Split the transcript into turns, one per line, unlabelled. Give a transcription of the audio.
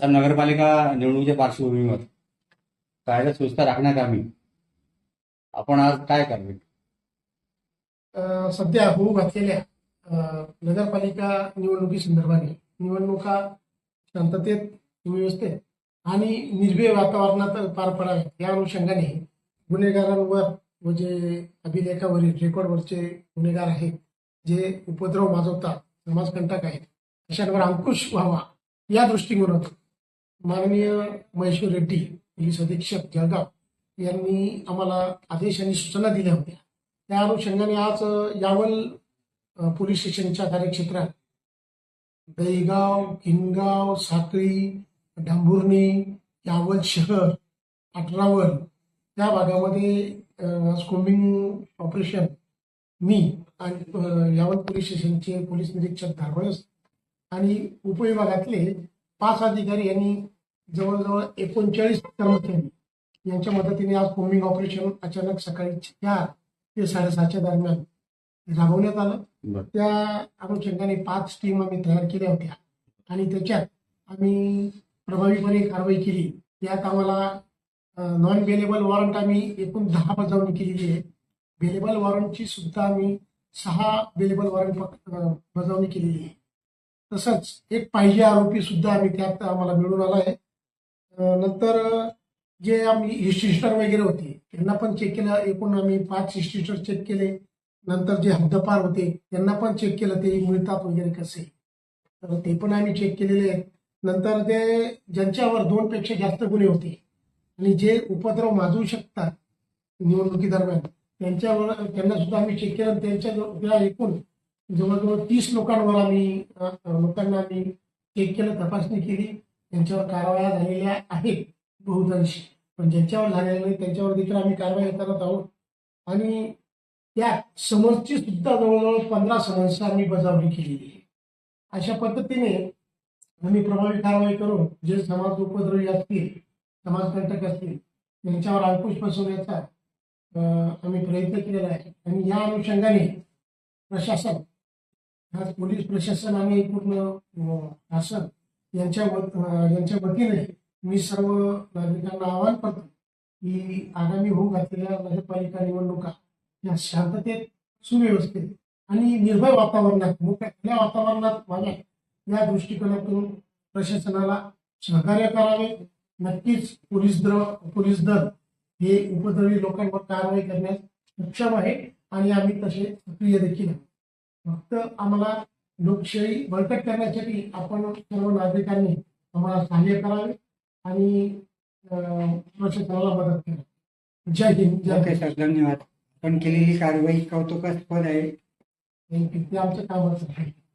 Sir नगरपालिका निवडणुकीच्या पार्श्वभूमीवर कायदा सुव्यवस्था राखण्याकामी आपण आज काय करावे
सध्या होऊ घातलेल्या नगरपालिका निवडणुकी संदर्भाने निवडणुका शांततेत सुव्यवस्थेत आणि निर्भय वातावरणात पार पडाव्यात. या अनुषंगाने गुन्हेगारांवर व जे अभिलेखावरील रेकॉर्डवरचे गुन्हेगार आहेत जे उपद्रव माजवतात समाजकंटक आहेत अशांवर अंकुश व्हावा या दृष्टिकोनातून माननीय महेश्वर रेड्डी पोलीस अधीक्षक जळगाव यांनी आम्हाला आदेश आणि सूचना दिल्या होत्या. त्या अनुषंगाने आज यावल पोलीस स्टेशनच्या कार्यक्षेत्रात दहीगाव किनगाव साखळी डांभुर्णी यावल शहर अठरावल त्या भागामध्ये अ, ऑपरेशन मी आणि यावल पोलीस स्टेशनचे पोलीस निरीक्षक धारवळस आणि उपविभागातले पाच अधिकारी यांनी जवळजवळ एकोणचाळीस कर्मचारी यांच्या मदतीने आज कोम्बिंग ऑपरेशन अचानक सकाळी चार ते साडेसहाच्या दरम्यान राबवण्यात आलं. त्या अनुषंगाने पाच टीम आम्ही तयार केल्या होत्या. आणि त्याच्यात आम्ही प्रभावीपणे कारवाई केली. त्यात आम्हाला नॉन बेलेबल वॉरंट आम्ही एकूण दहा बजावणी केलेली आहे. बेलेबल वॉरंटची सुद्धा आम्ही सहा बेलेबल वॉरंट बजावणी केलेली आहे. तसंच एक पाहिजे आरोपी सुद्धा आम्ही त्यात आम्हाला मिळून आला आहे. नंतर जे आम्ही हिस्टिस्टर वगैरे होते त्यांना पण चेक केलं. एकूण आम्ही पाच हिस्टिस्टर चेक केले. नंतर जे हद्दपार होते त्यांना पण चेक केलं. ते मिळतात वगैरे कसे? तर ते पण आम्ही चेक केलेले आहेत. नंतर ते ज्यांच्यावर दोनपेक्षा जास्त गुन्हे होते आणि जे उपद्रव माजवू शकतात निवडणुकी दरम्यान त्यांच्यावर त्यांना सुद्धा आम्ही चेक केलं. आणि त्यांच्या एकूण जवळजवळ तीस लोकांवर आम्ही लोकांना आम्ही चेक केलं तपासणी केली. त्यांच्यावर कारवाया झालेल्या आहेत बहुतांशी. पण ज्यांच्यावर झालेल्या नाही त्यांच्यावर देखील आम्ही कारवाई करत आहोत. आणि त्या समोरची सुद्धा जवळजवळ पंधरा समन्स आम्ही बजावणी केलेली आहे. अशा पद्धतीने आम्ही प्रभावी कारवाई करून जे समाज उपद्रवी असतील समाजकंटक असतील त्यांच्यावर अंकुश बसवण्याचा आम्ही प्रयत्न केलेला आहे. आणि या अनुषंगाने प्रशासन आज पोलीस प्रशासन आणि पूर्ण शासन यांच्या यांच्या वतीने मी सर्व नागरिकांना आवाहन करतो की आगामी होऊ घातलेल्या नगरपालिका निवडणुका या शांततेत सुव्यवस्थित आणि निर्भय वातावरणात मोठ्या वातावरणात व्हाव्या या दृष्टिकोनातून प्रशासनाला सहकार्य करावे नक्कीच पोलीस दल पोलीस दल हे उपद्रवी लोकांवर कारवाई करण्यास सक्षम आहे आणि आम्ही तसे सक्रिय देखील आहोत. फक्त आम्हाला लोकशाही बळकट करण्यासाठी आपण सर्व नागरिकांनी आम्हाला सहाय्य करावे आणि प्रशासनाला मदत करावी. जय हिंद जय
सर धन्यवाद. आपण केलेली कारवाई कौतुकास्पद आहे.
ते आमचं कामच आहे.